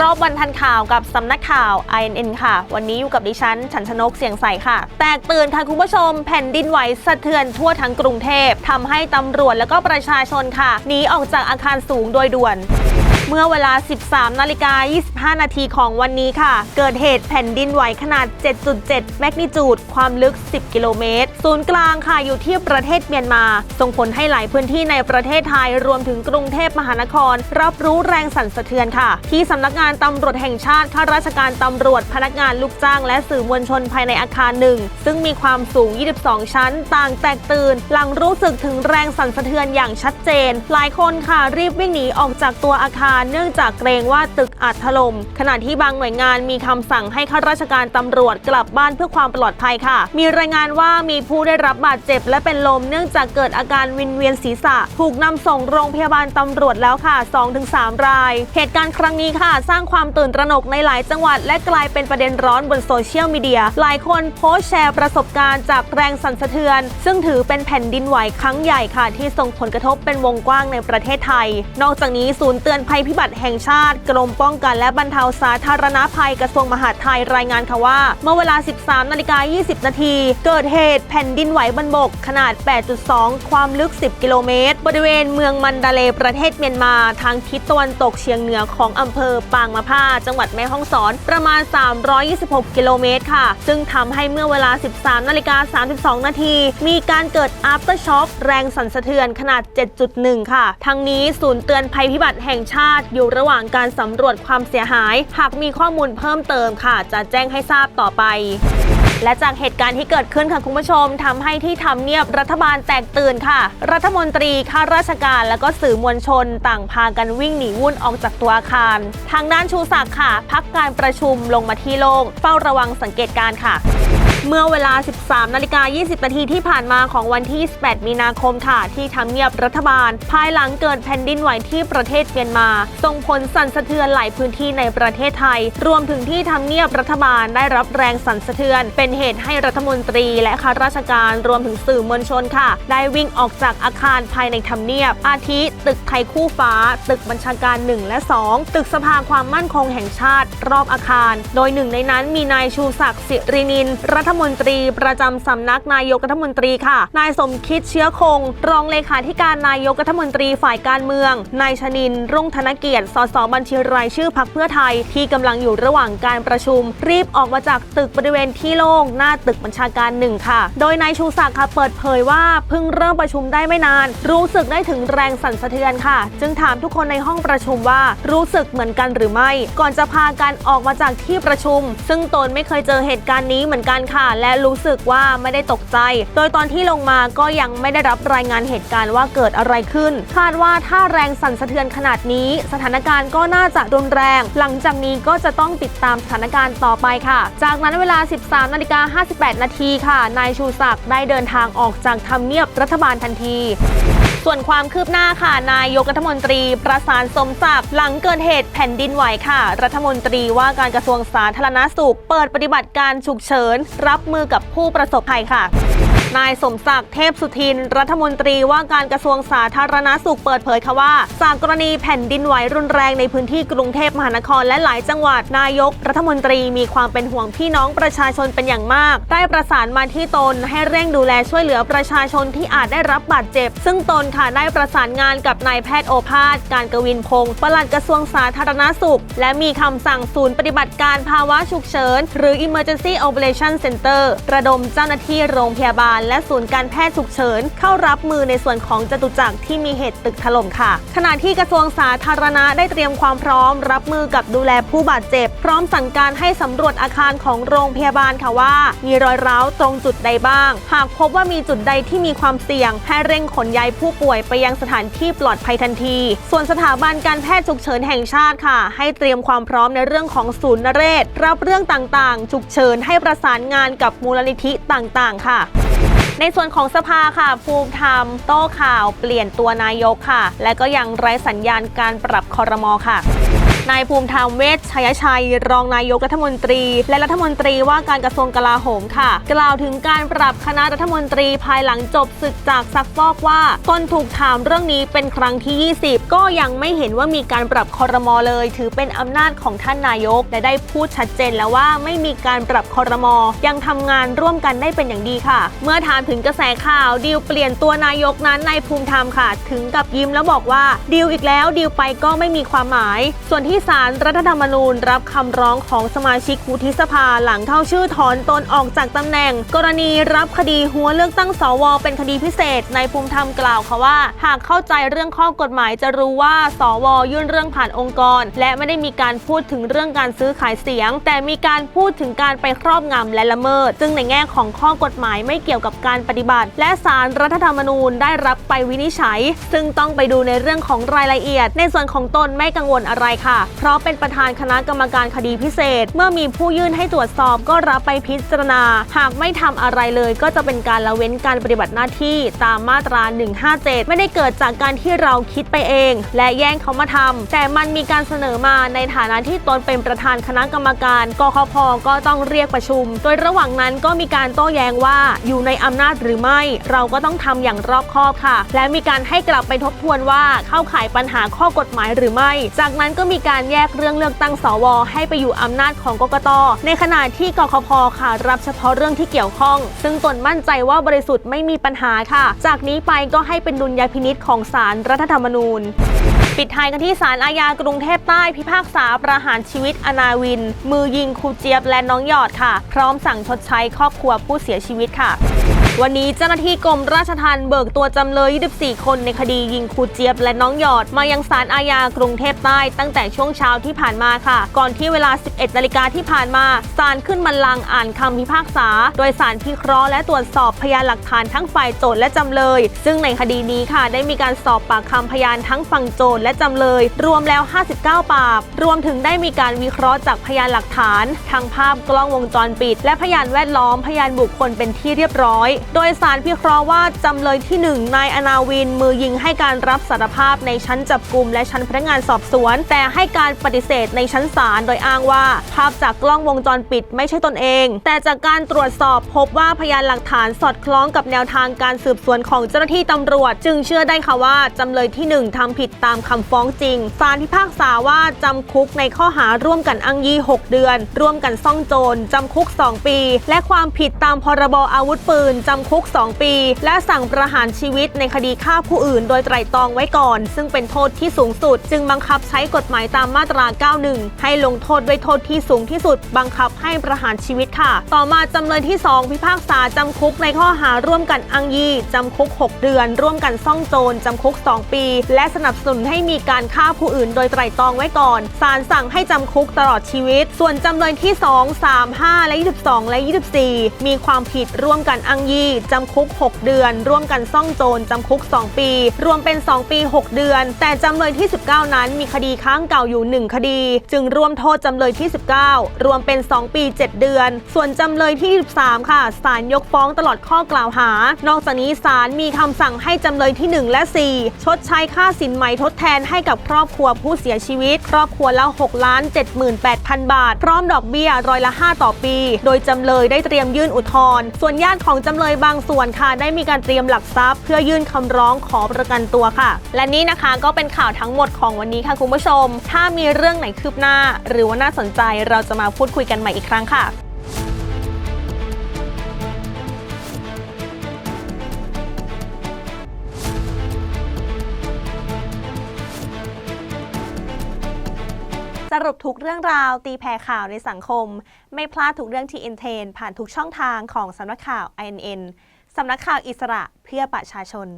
รอบวันทันข่าวกับสำนักข่าว INN ค่ะ วันนี้อยู่กับดิฉัน ฉันชนกเสียงใสค่ะ แตกตื่นค่ะคุณผู้ชม แผ่นดินไหวสะเทือนทั่วทั้งกรุงเทพทำให้ตำรวจและก็ประชาชนค่ะหนีออกจากอาคารสูงโดยด่วน เมื่อเวลา 13นาฬิกา25 นาทีของวันนี้ค่ะ เกิดเหตุแผ่นดินไหวขนาด 7.7 แมกนิจูด ความลึก 10 กิโลเมตร ศูนย์กลางค่ะอยู่ที่ประเทศเมียนมา ส่งผลให้หลายพื้นที่ในประเทศไทยรวมถึงกรุงเทพมหานคร รับรู้แรงสั่นสะเทือนค่ะ ที่สำนักงานตำรวจแห่งชาติข้าราชการตำรวจพนักงานลูกจ้าง และสื่อมวลชนภายในอาคารหนึ่งซึ่งมีความสูง 22 ชั้น ต่างแตกตื่น หลังรู้สึกถึงแรงสั่นสะเทือนอย่างชัดเจน หลายคนค่ะรีบวิ่งหนีออกจากตัวอาคารเนื่องจากเกรงว่าตึกอาจถล่มขณะที่บางหน่วยงานมีคำสั่งให้ข้าราชการตำรวจกลับบ้านเพื่อความปลอดภัยค่ะ มีรายงานว่ามีผู้ได้รับบาดเจ็บและเป็นลมเนื่องจากเกิดอาการวินเวียนศีรษะ ถูกนำส่งโรงพยาบาลตำรวจแล้วค่ะ 2-3 ราย เหตุการณ์ครั้งนี้ค่ะ สร้างความตื่นตระหนกในหลายจังหวัด และกลายเป็นประเด็นร้อนบนโซเชียลมีเดีย หลายคนโพสต์แชร์ประสบการณ์จากแรงสั่นสะเทือน ซึ่งถือเป็นแผ่นดินไหวครั้งใหญ่ค่ะ ที่ส่งผลกระทบเป็นวงกว้างในประเทศไทย นอกจากนี้ศูนย์เตือนภัยพิบัติแห่งชาติ กรมป้องกันและบรรเทาสาธารณภัยกระทรวงมหาดไทยรายงานค่ะว่า เมื่อเวลา 13นาฬิกา20 นาทีเกิดเหตุแผ่นดินไหวบนบกขนาด 8.2 ความลึก 10 กิโลเมตร บริเวณเมืองมันดาเลประเทศเมียนมาทางทิศตะวันตกเฉียงเหนือของอำเภอปางมะผ้าจังหวัดแม่ฮ่องสอนประมาณ 326 กิโลเมตรค่ะ ซึ่งทำให้เมื่อเวลา 13นาฬิกา32 นาทีมีการเกิด after shock แรงสั่นสะเทือนขนาด 7.1 ค่ะ ทั้งนี้ศูนย์เตือนภัยพิบัติแห่งชาติอยู่ระหว่างการสำรวจความเสียหาย หากมีข้อมูลเพิ่มเติมค่ะ จะแจ้งให้ทราบต่อไปและจากเหตุการณ์ที่เกิดขึ้นค่ะคุณผู้ชมทำให้ที่ทำเนียบรัฐบาลแตกตื่นค่ะ รัฐมนตรีข้าราชการ และก็สื่อมวลชน ต่างพากันวิ่งหนีวุ่นออกจากตัวอาคาร ทางด้านชูศักดิ์ค่ะ พักการประชุมลงมาที่โล่งเฝ้าระวังสังเกตการค่ะ เมื่อเวลา 13นาฬิกา20นาทีที่ผ่านมาของวันที่28มีนาคมค่ะ ที่ทำเนียบรัฐบาล ภายหลังเกิดแผ่นดินไหวที่ประเทศเมียนมา ส่งผลสั่นสะเทือนหลายพื้นที่ในประเทศไทย รวมถึงที่ทำเนียบรัฐบาลได้รับแรงสั่นสะเทือน เป็นเหตุให้รัฐมนตรีและข้าราชการรวมถึงสื่อมวลชนค่ะ ได้วิ่งออกจากอาคารภายในทำเนียบ อาทิตึกไทยคู่ฟ้า ตึกบัญชาการ 1 และ 2 ตึกสภาความมั่นคงแห่งชาติ รอบอาคาร โดยหนึ่งในนั้นมีนายชูศักดิ์สิรินินรัฐมนตรี ประจำสำนักนายกรัฐมนตรีค่ะ นายสมคิดเชื้อคง รองเลขาธิการนายกรัฐมนตรีฝ่ายการเมือง นายชนิน รุ่งธนเกียรติ สสบัญชีรายชื่อพักเพื่อไทย ที่กำลังอยู่ระหว่างการประชุม รีบออกมาจากตึกบริเวณที่โล่งหน้าตึกบัญชาการหนึ่งค่ะ โดยนายชูศักดิ์ค่ะเปิดเผยว่าเพิ่งเริ่มประชุมได้ไม่นาน รู้สึกได้ถึงแรงสั่นสะเทือนค่ะ จึงถามทุกคนในห้องประชุมว่ารู้สึกเหมือนกันหรือไม่ ก่อนจะพากันออกมาจากที่ประชุม ซึ่งตนไม่เคยเจอเหตุการณ์นี้เหมือนกันค่ะและรู้สึกว่าไม่ได้ตกใจ โดยตอนที่ลงมาก็ยังไม่ได้รับรายงานเหตุการณ์ว่าเกิดอะไรขึ้น คาดว่าถ้าแรงสั่นสะเทือนขนาดนี้ สถานการณ์ก็น่าจะรุนแรง หลังจากนี้ก็จะต้องติดตามสถานการณ์ต่อไปค่ะ จากนั้นเวลา 13นาฬิกา58 นาทีค่ะ นายชูศักดิ์ได้เดินทางออกจากทำเนียบรัฐบาลทันที ส่วนความคืบหน้าค่ะ นายกรัฐมนตรีประสานสมศักดิ์หลังเกิดเหตุแผ่นดินไหวค่ะ รัฐมนตรีว่าการกระทรวงสาธารณสุข เปิดปฏิบัติการฉุกเฉิน รับมือกับผู้ประสบภัยค่ะ นายสมศักดิ์เทพสุทิน รัฐมนตรีว่าการกระทรวงสาธารณสุขเปิดเผยค่ะว่าจากกรณีแผ่นดินไหวรุนแรงในพื้นที่กรุงเทพมหานครและหลายจังหวัดนายก รัฐมนตรีมีความเป็นห่วงพี่น้องประชาชนเป็นอย่างมาก ได้ประสานมาที่ตนให้เร่งดูแลช่วยเหลือประชาชนที่อาจได้รับบาดเจ็บ ซึ่งตนค่ะได้ประสานงานกับนายแพทย์โอภาส การกวินพงศ์ปลัดกระทรวงสาธารณสุข และมีคำสั่งศูนย์ปฏิบัติการภาวะฉุกเฉินหรือ Emergency Operation Center ระดมเจ้าหน้าที่โรงพยาบาลและศูนย์การแพทย์ฉุกเฉิน เข้ารับมือในส่วนของจตุจักรที่มีเหตุตึกถล่มค่ะ ขณะที่กระทรวงสาธารณะได้เตรียมความพร้อม รับมือกับดูแลผู้บาดเจ็บ พร้อมสั่งการให้สำรวจอาคารของโรงพยาบาลค่ะว่า มีรอยร้าวตรงจุดใดบ้าง หากพบว่ามีจุดใดที่มีความเสี่ยง ให้เร่งขนย้ายผู้ป่วยไปยังสถานที่ปลอดภัยทันที ส่วนสถาบันการแพทย์ฉุกเฉินแห่งชาติค่ะ ให้เตรียมความพร้อมในเรื่องของศูนย์นเรศรับเรื่องต่างๆ ฉุกเฉินให้ประสานงานกับมูลนิธิต่างๆ ค่ะ ในส่วนของสภาค่ะ ภูมิธรรม โต้ข่าว เปลี่ยนตัวนายกค่ะ และก็ยังไร้สัญญาณการปรับคอรมอค่ะ นายภูมิธรรมเวชชัยชัย รองนายกรัฐมนตรี และรัฐมนตรีว่าการกระทรวงกลาโหมค่ะ กล่าวถึงการปรับคณะรัฐมนตรีภายหลังจบศึกจากซักฟอกว่าตนถูกถามเรื่องนี้เป็นครั้งที่ 20 ก็ยังไม่เห็นว่ามีการปรับคอรมอเลย ถือเป็นอำนาจของท่านนายก และได้พูดชัดเจนแล้วว่าไม่มีการปรับคอรมอยังทำงานร่วมกันได้เป็นอย่างดีค่ะ เมื่อถามถึงกระแสข่าวดีลเปลี่ยนตัวนายกนั้นนายภูมิธรรมค่ะ ถึงกับยิ้มแล้วบอกว่าดีลอีกแล้วดีลไปก็ไม่มีความหมาย ส่วนที่ศาลรัฐธรรมนูญ รับคำร้องของสมาชิกวุฒิสภาหลังเข้าชื่อถอนตนออกจากตำแหน่ง กรณีรับคดีหัวเลือกตั้งสวเป็นคดีพิเศษนายภูมิธรรมกล่าวค่ะว่า หากเข้าใจเรื่องข้อกฎหมายจะรู้ว่าสวยื่นเรื่องผ่านองค์กร และไม่ได้มีการพูดถึงเรื่องการซื้อขายเสียง แต่มีการพูดถึงการไปครอบงำและละเมิด ซึ่งในแง่ของข้อกฎหมายไม่เกี่ยวกับการปฏิบัติ และศาลรัฐธรรมนูญได้รับไปวินิจฉัย ซึ่งต้องไปดูในเรื่องของรายละเอียด ในส่วนของตนไม่กังวลอะไรค่ะเพราะเป็นประธานคณะกรรมการคดีพิเศษ เมื่อมีผู้ยื่นให้ตรวจสอบก็รับไปพิจารณา หากไม่ทำอะไรเลยก็จะเป็นการละเว้นการปฏิบัติหน้าที่ตามมาตรา 157 ไม่ได้เกิดจากการที่เราคิดไปเอง และแย่งเขามาทำแต่มันมีการเสนอมาในฐานะที่ตนเป็นประธานคณะกรรมการกคพก็ต้องเรียกประชุม โดยระหว่างนั้นก็มีการโต้แย้งว่าอยู่ในอำนาจหรือไม่ เราก็ต้องทำอย่างรอบคอบค่ะ และมีการให้กลับไปทบทวนว่าเข้าข่ายปัญหาข้อกฎหมายหรือไม่ จากนั้นก็มีการแยกเรื่องเลือกตั้งสว ให้ไปอยู่อำนาจของกกต ในขณะที่กคพค่ะ รับเฉพาะเรื่องที่เกี่ยวข้อง ซึ่งตนมั่นใจว่าบริสุทธิ์ไม่มีปัญหาค่ะ จากนี้ไปก็ให้เป็นดุลยพินิษของศาลรัฐธรรมนูญปิดท้ายกันที่ศาลอาญากรุงเทพใต้พิพากษาประหารชีวิตอนาวิน มือยิงครูเจี๊ยบและน้องหยอดค่ะ พร้อมสั่งชดใช้ครอบครัวผู้เสียชีวิตค่ะ วันนี้เจ้าหน้าที่กรมราชทัณฑ์เบิกตัวจำเลย 24 คนในคดียิงครูเจี๊ยบและน้องหยอด มายังศาลอาญากรุงเทพใต้ตั้งแต่ช่วงเช้าที่ผ่านมาค่ะ ก่อนที่เวลา 11 นาฬิกาที่ผ่านมาศาลขึ้นบัลลังอ่านคำพิพากษา โดยศาลพิเคราะห์และตรวจสอบพยานหลักฐานทั้งฝ่ายโจทย์และจำเลย ซึ่งในคดีนี้ค่ะ ได้มีการสอบปากคำพยานทั้งฝั่งโจทย์และจำเลย รวมแล้ว 59 ปาก รวมถึงได้มีการวิเคราะห์จากพยานหลักฐานทั้งภาพกล้องวงจรปิด และพยานแวดล้อมพยานบุคคลเป็นที่เรียบร้อยโดยสารพิเคราะห์ว่าจำเลยที่ 1 นายอนาวิน มือยิงให้การรับสารภาพในชั้นจับกลุ่มและชั้นพนักงานสอบสวน แต่ให้การปฏิเสธในชั้นศาลโดยอ้างว่า ภาพจากกล้องวงจรปิดไม่ใช่ตนเอง แต่จากการตรวจสอบพบว่าพยานหลักฐานสอดคล้องกับแนวทางการสืบสวนของเจ้าหน้าที่ตำรวจ จึงเชื่อได้ค่ะว่าจำเลยที่ 1ทำผิดตามคำฟ้องจริงศาลพิพากษาว่าจำคุกในข้อหาร่วมกันอ้างยี่ 6 เดือน ร่วมกันซ่องโจรจำคุก 2 ปี และความผิดตามพรบอาวุธปืนจำคุก 2 ปี และสั่งประหารชีวิตในคดีฆ่าผู้อื่น โดยไตร่ตรองไว้ก่อน ซึ่งเป็นโทษที่สูงสุด จึงบังคับใช้กฎหมายตามมาตรา 91 ให้ลงโทษด้วยโทษที่สูงที่สุด บังคับให้ประหารชีวิตค่ะ ต่อมาจำเลยที่ 2 พิพากษาจำคุกในข้อหาร่วมกันอ้างยีจำคุก 6 เดือน ร่วมกันซ่องโจรจำคุก 2 ปี และสนับสนุนให้มีการฆ่าผู้อื่น โดยไตร่ตรองไว้ก่อนศาลสั่งให้จำคุกตลอดชีวิต ส่วนจำเลยที่ 2 3 5 และ 22 และ 24 มีความผิดร่วมกันอ้างยีจำคุก 6 เดือน ร่วมกันซ่องโจรจำคุก 2 ปี รวมเป็น 2 ปี 6 เดือน แต่จำเลยที่ 19 นั้นมีคดีค้างเก่าอยู่ 1 คดี จึงร่วมโทษจำเลยที่ 19 รวมเป็น 2 ปี 7 เดือน ส่วนจำเลยที่23ค่ะศาลยกฟ้องตลอดข้อกล่าวหา นอกจากนี้ศาลมีคำสั่งให้จำเลยที่ 1 และ 4 ชดใช้ค่าสินไหมทดแทนให้กับครอบครัวผู้เสียชีวิต ครอบครัวละ6ล้าน78,000 บาท พร้อมดอกเบี้ยร้อยละ 5 ต่อปี โดยจำเลยได้เตรียมยื่นอุทธรณ์ส่วนญาติของจำเลยบางส่วนค่ะ ได้มีการเตรียมหลักทรัพย์ เพื่อยื่นคำร้องขอประกันตัวค่ะ และนี่นะคะก็เป็นข่าวทั้งหมดของวันนี้ค่ะคุณผู้ชม ถ้ามีเรื่องไหนคืบหน้า หรือว่าน่าสนใจเราจะมาพูดคุยกันใหม่อีกครั้งค่ะ สรุปทุกเรื่องราวตีแผ่ข่าวในสังคม ไม่พลาดทุกเรื่องที่อินเทนผ่านทุกช่องทางของสำนักข่าว INN สำนักข่าวอิสระเพื่อประชาชน